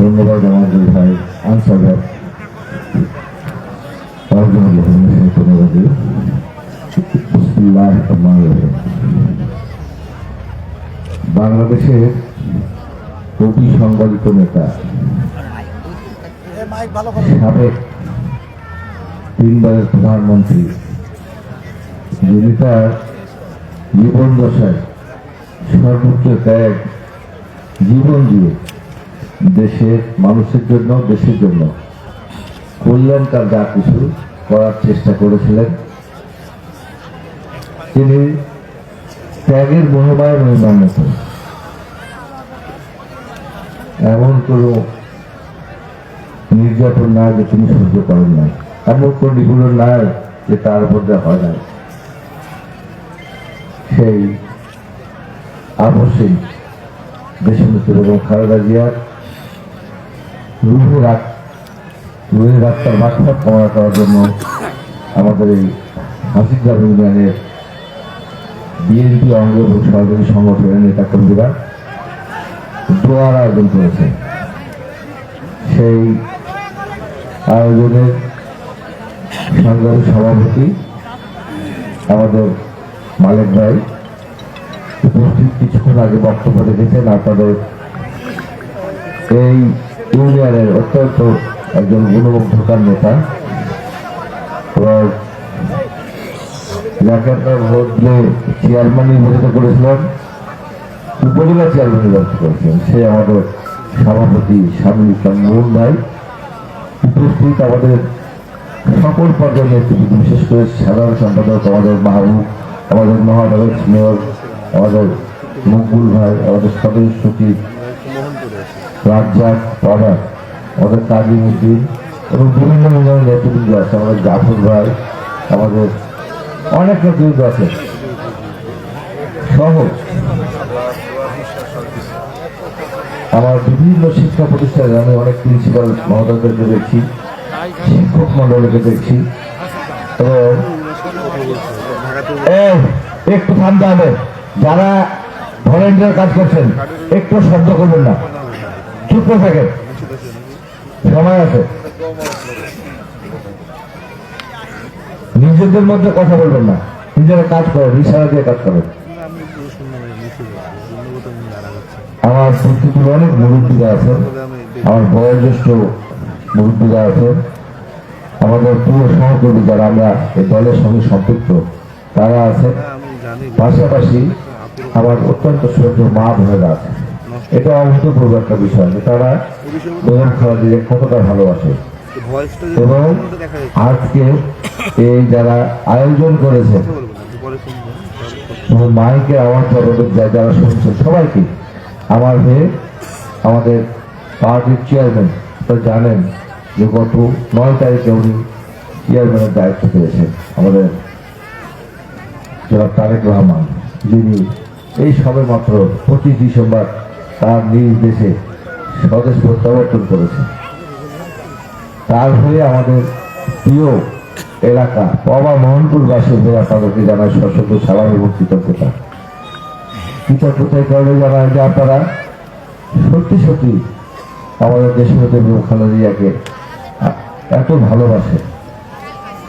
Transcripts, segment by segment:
ধন্যবাদ আমাদের ভাই। আনসার। বাংলাদেশের অতি সংগঠিত নেতা। সাবেক তিনবারের প্রধানমন্ত্রী। যিনি তার জীবন দশায় সর্বোচ্চ ত্যাগ, জীবন দিয়ে দেশের মানুষের জন্য, দেশের জন্য। কল্যাণকার যা কিছু করার চেষ্টা করেছিলেন। তিনি ত্যাগের মহিমায় মহিমান্বিত এমন কোনো নির্যাতন না যে তিনি সহ্য করেন না এমন কোন নিগুলো নাই যে তার মধ্যে হয় না সেই আবশ্যিক দেশনেত্রী এবং খালেদা জিয়ার রুহে রাখ রুহে রাস্তার মাঠটা কামনা করার জন্য আমাদের এই হাসিগ্রাম ইউনিয়নের বিএনপি অঙ্গ এবং সরকারি সংগঠনের নেতা কর্মীরা দোয়ার আয়োজন করেছে। সেই আয়োজনের সংগ্রামী সভাপতি আমাদের মালিক ভাই উপস্থিত কিছুক্ষণ আগে বক্তব্য রেখেছেন। আপনাদের এই ইউনিয়নের অত্যন্ত একজন গুণমুগ্ধকার নেতা। এবং যাকে আপনার ভোট দিয়ে চেয়ারম্যান নির্বাচিত করেছিলেন। উপজেলা চেয়ারম্যান নির্বাচিত করেছেন সে আমাদের সভাপতি স্বামী মোহন ভাই। উপস্থিত আমাদের সকল পর্যায়ের নেতৃত্ব বিশেষ করে সাধারণ সম্পাদক আমাদের মাহবুব, আমাদের মহানগর মেয়র, আমাদের মকবুল ভাই, আমাদের সদস্য সচিব রাজ্জাক প্রধান আমাদের কাজিম উদ্দিন এবং বিভিন্ন ধরনের নেতৃবৃন্দ আছে, আমাদের জাফর ভাই, আমাদের অনেক নেতৃবৃন্দ আছে। সহ আমার বিভিন্ন শিক্ষা প্রতিষ্ঠানে আমি অনেক প্রিন্সিপাল মহোদয়দেরকে দেখছি, শিক্ষক মন্ডলীকে দেখছি, এবং একটু থামতে হবে। যারা ভলেন্টিয়ার কাজ করছেন, একটু শব্দ করবেন না। চুপ করে থাকেন। সময় আছে। নিজেদের মধ্যে কথা বলবেন না। নিজেরা কাজ করেন, ইশারা দিয়ে কাজ করেন। আমার প্রস্তুতির অনেক মুরব্বীরা আছেন। আমার বয়োজ্যেষ্ঠ মুরব্বীরা আছেন। আমাদের পুরো সহকর্মী যারা আমরা এই দলের সঙ্গে সম্পৃক্ত, তারা আছেন। পাশাপাশি আমার অত্যন্ত শ্রদ্ধ মা বোনেরা আছে এটা অভূতপূর্ব একটা বিষয় যে তারা বেগম খালাদিকে কতটা ভালোবাসে। এবং আজকে এই যারা আয়োজন করেছে মাইকে আওয়াজ জগতের যা- যারা শুনছেন সবাইকে আমার হয়ে আমাদের পার্টির চেয়ারম্যান জানেন যে গত নয় তারিখে উনি চেয়ারম্যানের দায়িত্ব পেয়েছেন আমাদের জনাব তারেক রহমান, যিনি এই সবে মাত্র পঁচিশ ডিসেম্বর তার নিজ দেশে স্বদেশ প্রত্যাবর্তন করেছে। তার হয়ে আমাদের প্রিয় এলাকা বাবা মোহনপুরবাসী হয়ে আপনাদেরকে জানাই সশস্ত্র সালাম এবং কৃতজ্ঞতা। কৃতজ্ঞতার কারণে জানাই যে আপনারা সত্যি সত্যি আমাদের দেশের মধ্যে খালেদা এত ভালোবাসে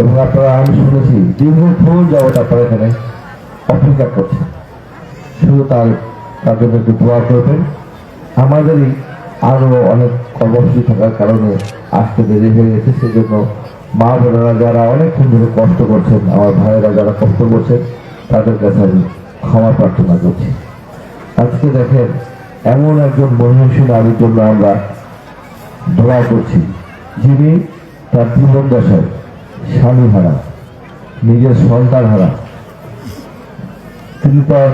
এবং আপনারা, আমি শুনেছি দীর্ঘক্ষণ যাবত আপনারা এখানে অপেক্ষা করছেন। শুধু তার জন্য একটু দোয়া করবেন আমাদেরই আরও অনেক কর্মসূচি থাকার কারণে আসতে দেরি হয়ে গেছে, সেজন্য মা বোনেরা যারা অনেকক্ষণ ধরে কষ্ট করছেন, আমার ভাইয়েরা যারা কষ্ট করছেন, তাদের কাছে আমি ক্ষমা প্রার্থনা করছি। আজকে দেখেন, এমন একজন মহিষী নারীর জন্য আমরা দোয়া করছি, যিনি তার জীবন দশায় স্বামী হারা, নিজের সন্তান হারা। তিনি তার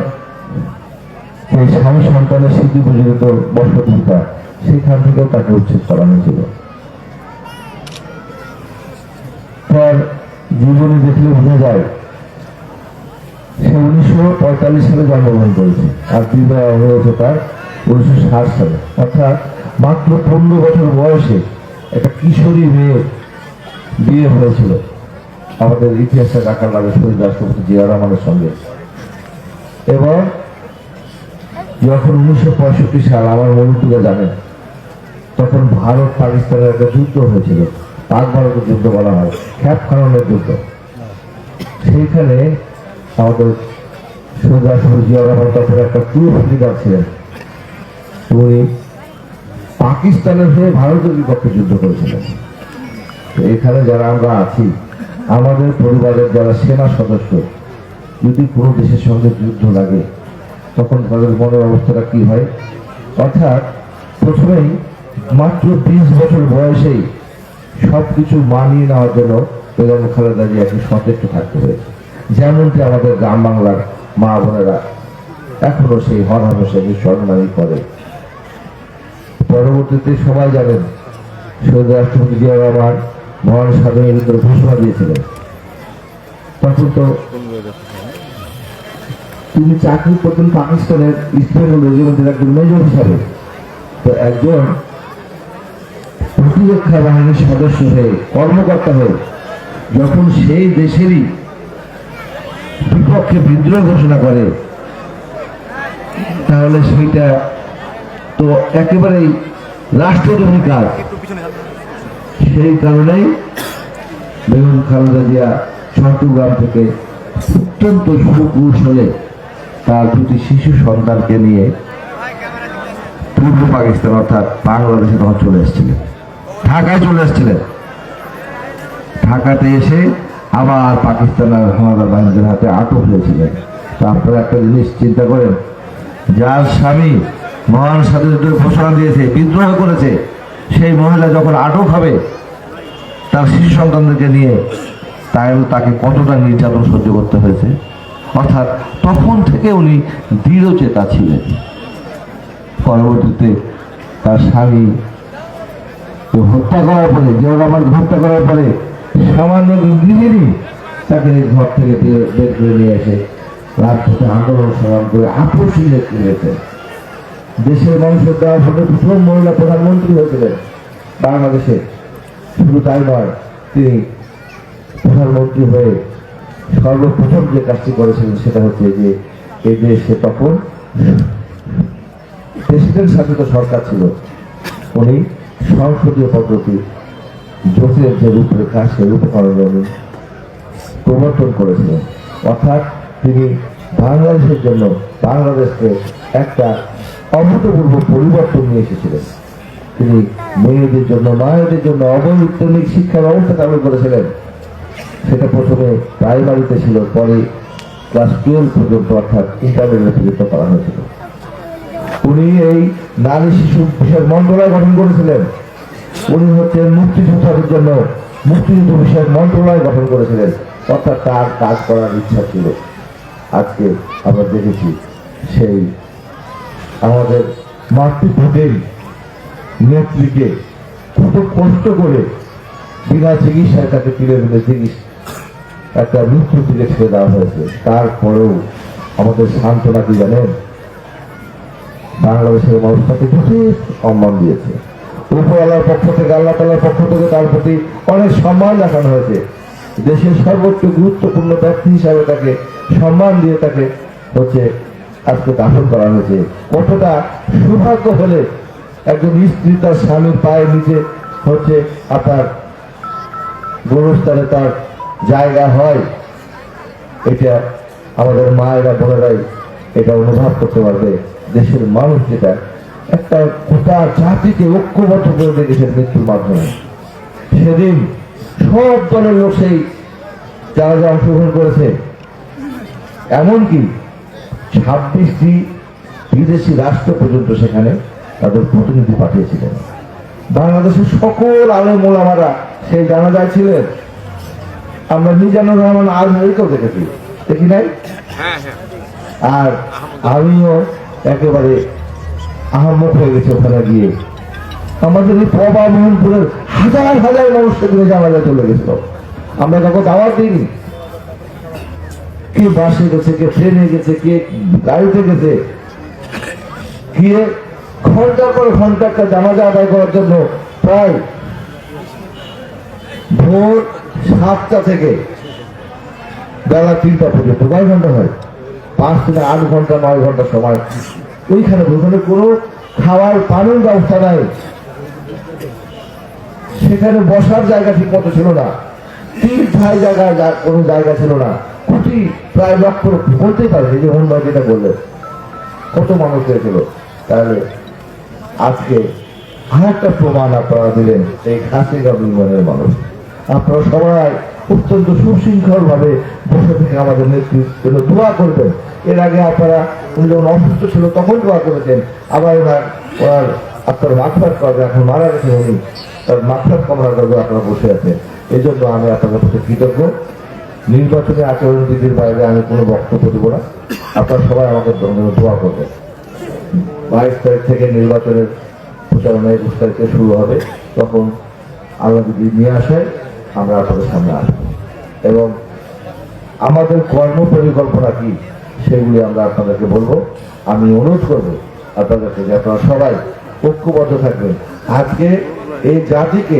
সেই স্বামী সন্তানের স্মৃতি প্রচলিত বসতিকা সেখান থেকেও তাকে উচ্ছেদ করা হয়েছিল। তার জীবনে দেখলে বোঝা যায়, সে উনিশশো পঁয়তাল্লিশ সালে জন্মগ্রহণ করেছে। আর বিবাহ হয়েছে তার উনিশশো ষাট সালে। অর্থাৎ মাত্র পনেরো বছর বয়সে একটা কিশোরী মেয়ে বিয়ে হয়েছিল। আমাদের ইতিহাসে রাখার লাগে শহীদ রাষ্ট্রপতি জিয়া রহমানের সঙ্গে এবং যখন উনিশশো পঁয়ষট্টি সাল আমার মনুপুরে জানেন তখন ভারত পাকিস্তানের একটা যুদ্ধ হয়েছিল। পাক ভারতের যুদ্ধ বলা হয়, খ্যাপ খাননের যুদ্ধ। সেইখানে আমাদের সুজা রহমান তখন একটা ট্রুপ লিডার ছিলেন। উনি পাকিস্তানের হয়ে ভারতের বিপক্ষে যুদ্ধ করেছিলেন। এখানে যারা আমরা আছি, আমাদের পরিবারের যারা সেনা সদস্য, যদি কোনো দেশের সঙ্গে যুদ্ধ লাগে তখন তাদের মনের অবস্থাটা কি হয়? অর্থাৎ প্রথমেই মাত্র বিশ বছর বয়সেই সব কিছু মানিয়ে নেওয়ার জন্য বেগম খালেদা জিয়াকে সচেষ্ট থাকতে হয়েছে। যেমনটি আমাদের গ্রাম বাংলার মা বোনেরা এখনও সেই হর হামেশাকে স্মরণানি করে। পরবর্তীতে সবাই জানেন, শহীদ রাষ্ট্রপতি জিয়া রহমান মহান স্বাধীনের ভিতরে ঘোষণা দিয়েছিলেন। তখন তো তিনি চাকরি করতেন পাকিস্তানের ইস্ট বেঙ্গল রেজিমেন্টের একজন মেজর হিসাবে। তো একজন প্রতিরক্ষা বাহিনীর সদস্য হয়ে, কর্মকর্তা হয়ে, যখন সেই দেশেরই বিপক্ষে বিদ্রোহ ঘোষণা করে, তাহলে সেইটা তো একেবারেই রাষ্ট্রদ্রোহী কাজ। সেই কারণেই বেগম খালেদা জিয়া চট্টগ্রাম থেকে অত্যন্ত সুকৌশলে তার দুটি শিশু সন্তানকে নিয়ে পূর্ব পাকিস্তান, অর্থাৎ বাংলাদেশে তখন চলে এসেছিলেন। ঢাকায় চলে এসেছিলেন। ঢাকাতে এসে আবার পাকিস্তান আর হানাদার বাহিনীদের হাতে আটক হয়েছিলেন। তো আপনারা একটা জিনিস চিন্তা করেন, যার স্বামী মহান স্বাধীনতার ঘোষণা দিয়েছে, বিদ্রোহ করেছে, সেই মহিলা যখন আটক হবে, তার শিশু সন্তানদেরকে নিয়ে তাই তাকে কতটা নির্যাতন সহ্য করতে হয়েছে? অর্থাৎ তখন থেকে উনি দৃঢ়চেতা ছিলেন। পরবর্তীতে তার স্বামী হত্যা করার পরে জিয়াউর রহমানকে হত্যা করার পরে সামান্য গৃহিণী তাকে ঘর থেকে বের করে নিয়ে এসে রাজপথে আন্দোলন সংগ্রাম করে আপসী হয়েছেন দেশের মানুষের দেওয়া ভোটে প্রথম মহিলা প্রধানমন্ত্রী হয়েছিলেন বাংলাদেশে। শুধু তাই নয়, তিনি প্রধানমন্ত্রী হয়ে সর্বপ্রথম যে কাজটি করেছিলেন সেটা হচ্ছে যে এই দেশে তখন প্রেসিডেন্ট শাসিত সরকার ছিল। উনি সংসদীয় পদ্ধতি জোসেফ যে রূপরেখা, সেই রূপকরণ প্রবর্তন করেছিলেন। অর্থাৎ তিনি বাংলাদেশের জন্য বাংলাদেশকে একটা অভূতপূর্ব পরিবর্তন নিয়ে এসেছিলেন। তিনি মেয়েদের জন্য, মায়েদের জন্য অবৈতনিক শিক্ষা ব্যবস্থা চালু করেছিলেন। সেটা প্রথমে প্রাইমারিতে ছিল, পরে ক্লাস টুয়েলভ পর্যন্ত অর্থাৎ ইন্টারমিডিয়েট পর্যন্ত করা হয়েছিল। উনি এই নারী শিশু বিষয়ক মন্ত্রণালয় গঠন করেছিলেন। উনি হচ্ছেন মুক্তিযোদ্ধাদের জন্য মুক্তিযুদ্ধ বিষয়ক মন্ত্রণালয় গঠন করেছিলেন। অর্থাৎ তার কাজ করার ইচ্ছা ছিল। আজকে আমরা দেখেছি সেই আমাদের মাতৃভূমির নেত্রীকে কত কষ্ট করে বিনা চিকিৎসায় তাকে তুলে দিলে চিকিৎসা একটা মৃত্যু থেকে ছেড়ে দেওয়া হয়েছে। তারপরেও আমাদের সান্ত্বনা কি জানেন? বাংলাদেশের মানুষ তাকে যথেষ্ট সম্মান দিয়েছে। উপরওয়ালার পক্ষ থেকে, আল্লাহ তালার পক্ষ থেকে তার প্রতি অনেক সম্মান দেখানো হয়েছে। দেশের সর্বোচ্চ গুরুত্বপূর্ণ ব্যক্তি হিসাবে তাকে সম্মান দিয়ে তাকে হচ্ছে আজকে দাফন করা হয়েছে। কতটা সৌভাগ্য হলে একজন স্ত্রী তার স্বামীর পায়ে নিচে হচ্ছে আপনার গোরস্থানে তার জায়গা হয়, এটা আমাদের মায়েরা বোনেরাই এটা অনুভব করতে পারবে। দেশের মানুষ যেটা, একটা গোটা জাতিকে ঐক্যবদ্ধ করে রেখেছেন মৃত্যুর মাধ্যমে। সেদিন সব দলের লোক সেই যারা যা অংশগ্রহণ করেছে। এমনকি ছাব্বিশটি বিদেশি রাষ্ট্র পর্যন্ত সেখানে তাদের প্রতিনিধি পাঠিয়েছিলেন। বাংলাদেশের সকল আলে মোলামারা সেই জানাজায় ছিলেন। আমরা মিজানুর রহমান আজহারিকেও দেখেছি। দেখি নাই? আর আমিও একেবারে আহম্মক হয়ে গেছে ওখানে গিয়ে। আমাদের এই প্রভা মোহনপুরের হাজার হাজার মানুষ সেদিনে জানাজা চলে গেছিল। আমরা কাউকে দাওয়াত দিইনি। কে বাসে গেছে কে ট্রেনে গেছে কে গাড়িতে গেছে। গিয়ে ঘণ্টার পর ঘণ্টা একটা জানাজা আদায় করার জন্য প্রায় ভোর সাতটা থেকে বেলা তিনটা পর্যন্ত, কয় ঘণ্টা হয়? পাঁচ থেকে আট ঘণ্টা, নয় ঘণ্টা সময়। ওইখানে ওখানে কোনো খাওয়ার পানির ব্যবস্থা নাই। সেখানে বসার জায়গা ঠিক মতো ছিল না। তিন ঠাই জায়গা কোনো জায়গা ছিল না। কোটি, প্রায় লক্ষ বলতেই পারে যে ভাই যেটা বললেন। কত মানুষ হয়েছিল। তাহলে আজকে আর একটা প্রমাণ আপনারা দিলেন, এই খাসিগা ইউনিয়নের মানুষ। আপনারা সবাই অত্যন্ত সুশৃঙ্খল ভাবে বসে থেকে আমাদের নেতৃত্বের জন্য দোয়া করবেন। এর আগে আপনারা উনি যখন অসুস্থ ছিল তখন দোয়া করেছেন। আবার ওনার ওনার আপনার মাথার করবে এখন মারা গেছেন উনি। তার মাথার কামনা করবে আপনারা বসে আছেন। এই জন্য আমি আপনাদের প্রতি কৃতজ্ঞ। নির্বাচনী আচরণ বিধির বাইরে আমি কোনো বক্তব্য দেবো না। আপনারা সবাই আমাকে দোয়া করবেন। বাইশ তারিখ থেকে নির্বাচনের প্রচারণা একুশ তারিখে শুরু হবে। তখন আল্লাহ যদি নিয়ে আসে আমরা আপনাদের সামনে আসব। এবং আমাদের কর্ম পরিকল্পনা কি, সেগুলি আমরা আপনাদেরকে বলব। আমি অনুরোধ করব আপনাদেরকে যে আপনারা সবাই ঐক্যবদ্ধ থাকবেন। আজকে এই জাতিকে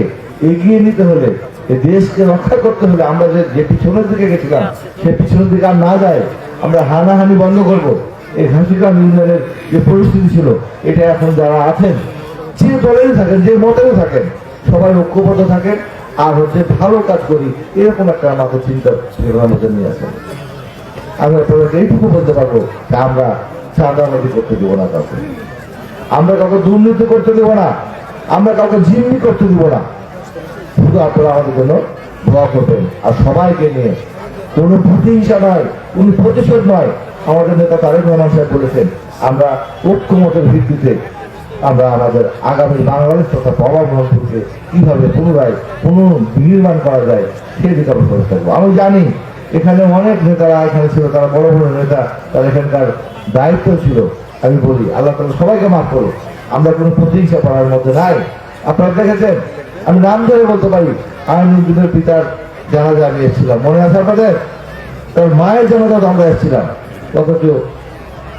এগিয়ে নিতে হলে, এই দেশকে রক্ষা করতে হলে আমরা যে যে পিছনের দিকে গেছিলাম সে পিছনের দিকে আর না যায় আমরা হানাহানি বন্ধ করব। এই ঘাসিগ্রাম ইউনিয়নের যে পরিস্থিতি ছিল, এটা এখন যারা আছেন, যে দলেরই থাকেন, যে মতেরও থাকেন, সবাই ঐক্যবদ্ধ থাকেন। আর হচ্ছে ভালো কাজ করি, এরকম একটা আমাদের চিন্তা মধ্যে নিয়ে আসেন আমি আপনাদেরকে এইটুকু বলতে পারব যে আমরা চাঁদাবাদি করতে দেবো না কাউকে। আমরা কাউকে দুর্নীতি করতে দেবো না, আমরা কাউকে জিম্মি করতে দেবো না। শুধু আপনারা আমাদের জন্য দোয়া করবেন, আর সবাইকে নিয়ে। কোনো প্রতিহিংসা নয়, কোনো প্রতিশোধ নয়। আমাদের নেতা তারেক রহমান সাহেব বলেছেন, আমরা ঐক্যমতের ভিত্তিতে আমরা আমাদের আগামী বাংলাদেশ তথা মন্ত্রীকে কীভাবে পুনরায় পুনর্নির্মাণ করা যায় সেদিকে আমরা করে থাকব আমি জানি এখানে অনেক নেতারা, এখানে ছিল তারা বড় বড় নেতা তারা এখানকার দায়িত্ব ছিল, আমি বলি, আল্লাহ তালা সবাইকে মাফ করো আমরা কোনো প্রতিহিংসা করার মধ্যে নাই। আপনারা দেখেছেন, আমি নাম ধরে বলতে পারি আইনুদ্দিনের পিতার জানাজা আমি এসেছিলাম। মনে আছে আপনাদের? তার মায়ের জানাজা আমরা এসেছিলাম। অথচ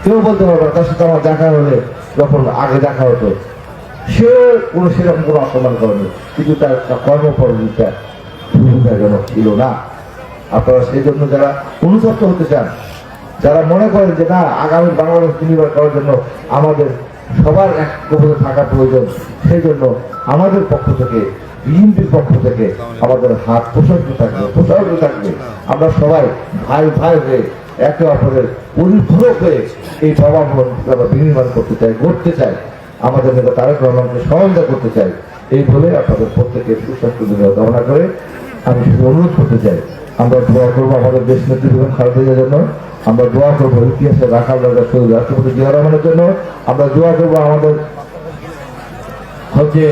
কেউ বলতে পারবে তার সাথে আমার দেখা হলে যখন আগে দেখা হতো, সে কোনো সেরকম কোনো অসম্মান করেনি, কিন্তু তার কর্মপরিতা সুবিধাজনক ছিল না। আপনারা সেই জন্য যারা অনুতপ্ত হতে চান, যারা মনে করেন যে না, আগামী বাংলাদেশ বিনিয়োগ করার জন্য আমাদের সবার এক কবলে থাকা প্রয়োজন, সেই জন্য আমাদের পক্ষ থেকে, বিএনপির পক্ষ থেকে আমাদের হাত প্রসারিত থাকবে প্রসারিত থাকবে। আমরা সবাই ভাই ভাই হয়ে একে অপরের পরিপূরক হয়ে এই বাবা আমরা বিনির্মাণ করতে চাই গড়তে চাই। আমাদের নেতা তারেক রহমানকে সহায়তা করতে চাই। এই বলে আপনাদের প্রত্যেকের সুস্বাস্থ্য দিনে কামনা করে আমি শুধু অনুরোধ করতে চাই, আমরা দোয়া করব আমাদের দেশ নেত্রী বেগম খালেদা জন্য, আমরা দোয়া করব ইতিহাসে রাখাল রাজা শহীদ রাষ্ট্রপতি জিয়া রহমানের জন্য, আমরা দোয়া করব আমাদের হচ্ছে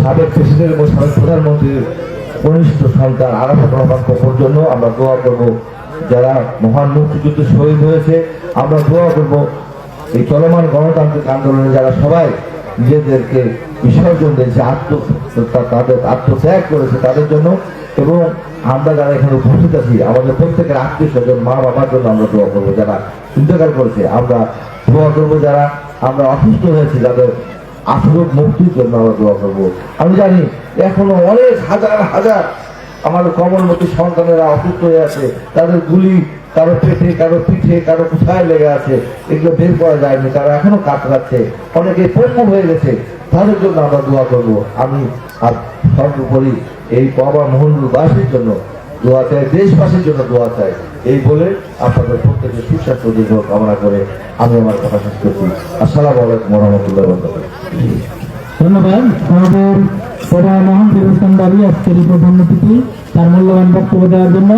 সাবেক প্রেসিডেন্ট এবং সাবেক প্রধানমন্ত্রীর কনিষ্ঠ সন্তান আরাফাত রহমান কপুর জন্য, আমরা দোয়া করব যারা মহান মুক্তিযুদ্ধে শহীদ হয়েছে, আমরা দোয়া করব এই চলমান গণতান্ত্রিক আন্দোলনে যারা সবাই নিজেদেরকে বিসর্জন দিয়েছে আত্ম তাদের, আত্মত্যাগ করেছে তাদের জন্য এবং আমরা যারা এখানে উপস্থিত আছি, আমাদের প্রত্যেকের আত্মীয় স্বজন, মা বাবার জন্য আমরা দোয়া করব, যারা ইন্তকাল করেছে, আমরা দোয়া করব যারা আমরা অসুস্থ হয়েছি, যাদের আসরক মুক্তির জন্য আমরা দোয়া করব। আমি জানি এখনও অনেক হাজার হাজার আমাদের কমলমতি সন্তানেরা অসুস্থ হয়ে আছে, তাদের গুলি কারও পেটে, কারও পিঠে, কারও কোথায় লেগে আছে, এগুলো বের করা যায়নি, তারা এখনও কাতরাচ্ছে অনেকে পঙ্গু হয়ে গেছে, তাদের জন্য আমরা দোয়া করব। আমি আর সর্বোপরি এই বাবা মোহনবাসীর জন্য দোয়া চাই, দেশবাসীর জন্য দোয়া চাই। এই বলে আপনাদের প্রত্যেকের সুস্বাস্থ্য, দীর্ঘ কামনা করে আমি আমার কথা শেষ করছি। আসসালামু আলাইকুম রহমতুল্লাহ ধন্যবাদ। আমাদের প্রধান মহান বাবু আজকের প্রধান অতিথি, তার মূল্যবান বক্তব্য দেওয়ার জন্য।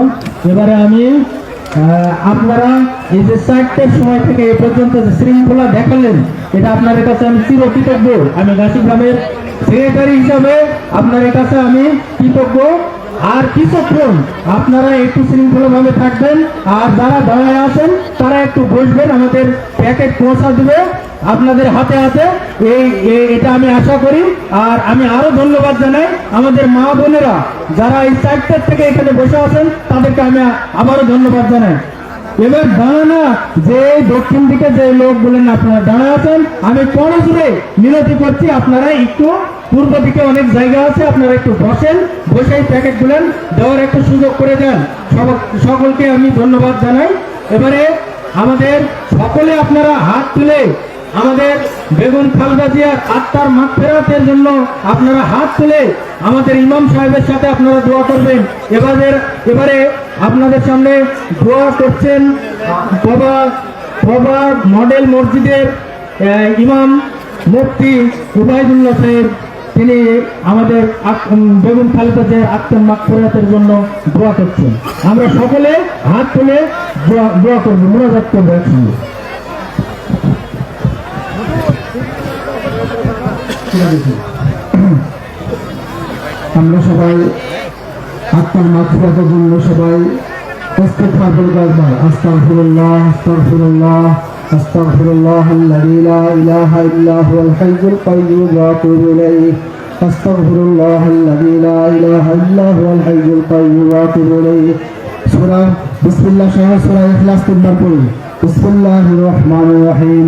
এবারে আমি আপনারা এই যে চারটের সময় থেকে এ পর্যন্ত যে শৃঙ্খলা দেখালেন, এটা আপনাদের কাছে আমি চিরকৃতজ্ঞ। আমি গাছি গ্রামের সেক্রেটারি হিসাবে আপনাদের কাছে আমি কৃতজ্ঞ। আর কিছুক্ষণ আপনারা একটু শৃঙ্খলা ভাবে থাকবেন, আর যারা দাঁড়ায় আছেন, তারা একটু বসবেন, আমাদের প্যাকেট পৌঁছা দেবে। আপনাদের হাতে হাতে এই এটা আমি আশা করি। আর আমি আরও ধন্যবাদ জানাই আমাদের মা বোনেরা যারা এই চারটার থেকে এখানে বসে আছেন, তাদেরকে আমি আবারও ধন্যবাদ জানাই। এবার দাঁড়ানা যে দক্ষিণ দিকে যে লোক বলেন আপনারা দাঁড়া আছেন, আমি পরে জুড়ে মিনতি করছি, আপনারা একটু পূর্ব দিকে অনেক জায়গা আছে, আপনারা একটু বসেন বসে প্যাকেট গুলেন দেওয়ার একটু সুযোগ করে দেন। সকলকে আমি ধন্যবাদ জানাই। এবারে আমাদের সকলে আপনারা হাত তুলে আমাদের বেগুন খালদা জিয়ার আত্মার মাঠ ফেরাতের জন্য আপনারা হাত তুলে আমাদের ইমাম সাহেবের সাথে আপনারা দোয়া করবেন। এবারে এবারে আপনাদের সামনে দোয়া করছেন বাবা বাবা মডেল মসজিদের ইমাম মুফতি উবাইদুল্লাহ সাহেব। তিনি আমাদের বেগুন খালেদা যে আত্মার মাঠ ফেরাতের জন্য দোয়া করছেন। আমরা সকলে হাত তুলে দোয়া দোয়া করব, মোনাজাত করব একসঙ্গে। আমরা সবাই আত্মার মাতৃকার জন্য সবাই ইস্তেগফার বলে একবার আস্তাগফিরুল্লাহ আস্তাগফিরুল্লাহ আস্তাগফিরুল্লাহ الذي لا اله الا هو الحي القيوم واتوب اليه আস্তাগফিরুল্লাহ الذي لا اله الا هو الحي القيوم واتوب اليه সূরা বিসমিল্লাহ সহ সূরা ইখলাস তিনবার পড়ুন বিসমিল্লাহির রহমানির রহিম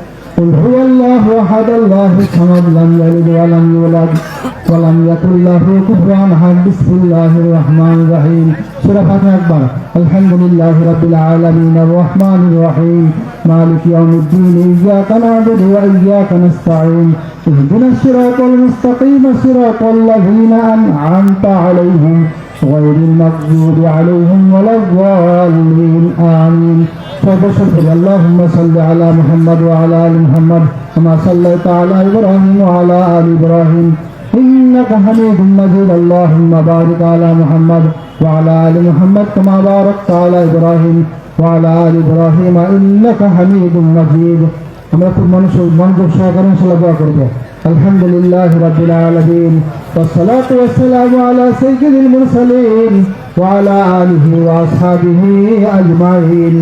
قل هو الله أحد الله الصمد لم يلد ولم يولد ولم يكن له كفوا أحد بسم الله الرحمن الرحيم. سورة فاتحة أكبر. الحمد لله رب العالمين الرحمن الرحيم. مالك يوم الدين إياك نعبد وإياك نستعين. اهدنا الصراط المستقيم صراط الذين أنعمت عليهم. غير المغضوب عليهم ولا الضالين آمين فبشر اللهم صل على محمد وعلى آل محمد كما صليت على إبراهيم وعلى آل إبراهيم إنك حميد مجيد اللهم بارك على محمد وعلى آل محمد كما باركت على إبراهيم وعلى آل إبراهيم إنك حميد مجيد আমরা খুব মানুষ মনোযোগ সহকারে ইনশাল্লাহ দোয়া করবো আলহামদুলিল্লাহ রাব্বিল আলামিন والصلاة والسلام على سيد المرسلين وعلى آله وأصحابه أجمعين.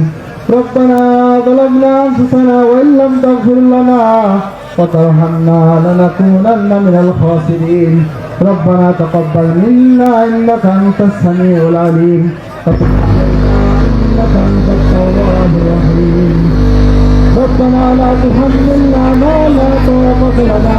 ربنا ظلمنا أنفسنا وإن لم تغفر لنا وترحمنا لنكونن من الخاسرين. ربنا تقبل منا إنك أنت السميع العليم. إنك أنت التواب الرحيم. ربنا لا تحملنا ما لا طاقة لنا.